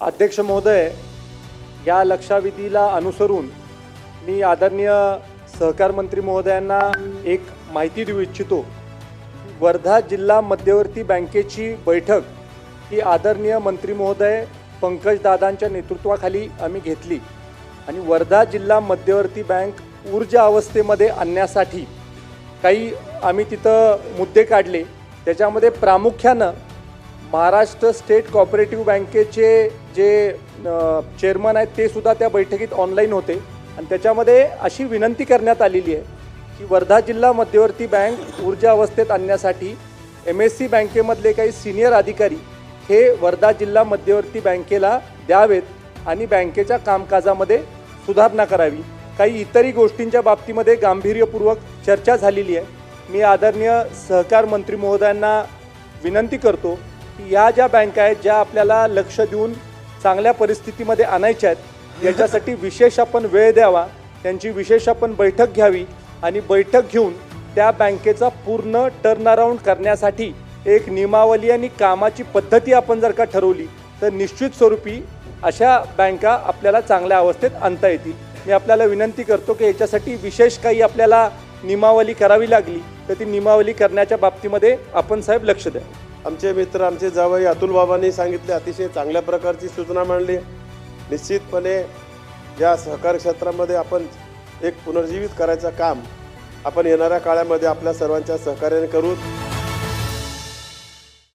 अध्यक्ष महोदय या लक्षाविधीला अनुसरून मी आदरणीय सहकार मंत्री महोदयांना एक माहिती देऊ इच्छितो. वर्धा जिल्हा मध्यवर्ती बँकेची बैठक ही आदरणीय मंत्री महोदय पंकजदादांच्या नेतृत्वाखाली आम्ही घेतली आणि वर्धा जिल्हा मध्यवर्ती बँक ऊर्जा अवस्थेमध्ये आणण्यासाठी काही आम्ही तिथं मुद्दे काढले. त्याच्यामध्ये प्रामुख्यानं महाराष्ट्र स्टेट कॉपरेटिव्ह बँकेचे जे चेअरमन आहेत ते सुद्धा त्या बैठकीत ऑनलाईन होते. आणि त्याच्यामध्ये अशी विनंती करण्यात आलेली आहे की वर्धा जिल्हा मध्यवर्ती बँक ऊर्जा अवस्थेत आणण्यासाठी एम एस सी बँकेमधले काही सिनियर अधिकारी हे वर्धा जिल्हा मध्यवर्ती बँकेला द्यावेत आणि बँकेच्या कामकाजामध्ये सुधारणा करावी. काही इतरही गोष्टींच्या बाबतीमध्ये गांभीर्यपूर्वक चर्चा झालेली आहे. मी आदरणीय सहकार मंत्री महोदयांना विनंती करतो या ज्या बँका आहेत ज्या आपल्याला लक्ष देऊन चांगल्या परिस्थितीमध्ये आणायच्या आहेत याच्यासाठी विशेष आपण वेळ द्यावा. त्यांची विशेष आपण बैठक घ्यावी आणि बैठक घेऊन त्या बँकेचा पूर्ण टर्न अराऊंड करण्यासाठी एक नियमावली आणि कामाची पद्धती आपण जर का ठरवली तर निश्चित स्वरूपी अशा बँका आपल्याला चांगल्या अवस्थेत आणता येतील. मी आपल्याला विनंती करतो की याच्यासाठी विशेष काही आपल्याला नियमावली करावी लागली तर ती नियमावली करण्याच्या बाबतीमध्ये आपण साहेब लक्ष द्या. आमचे मित्र आमचे जावई अतुल बाबांनी सांगितले अतिशय चांगल्या प्रकारची सूचना मांडली. निश्चितपणे या सहकार क्षेत्रामध्ये आपण एक पुनर्जीवित करायचं काम आपण येणाऱ्या काळामध्ये आपल्या सर्वांच्या सहकार्याने करू.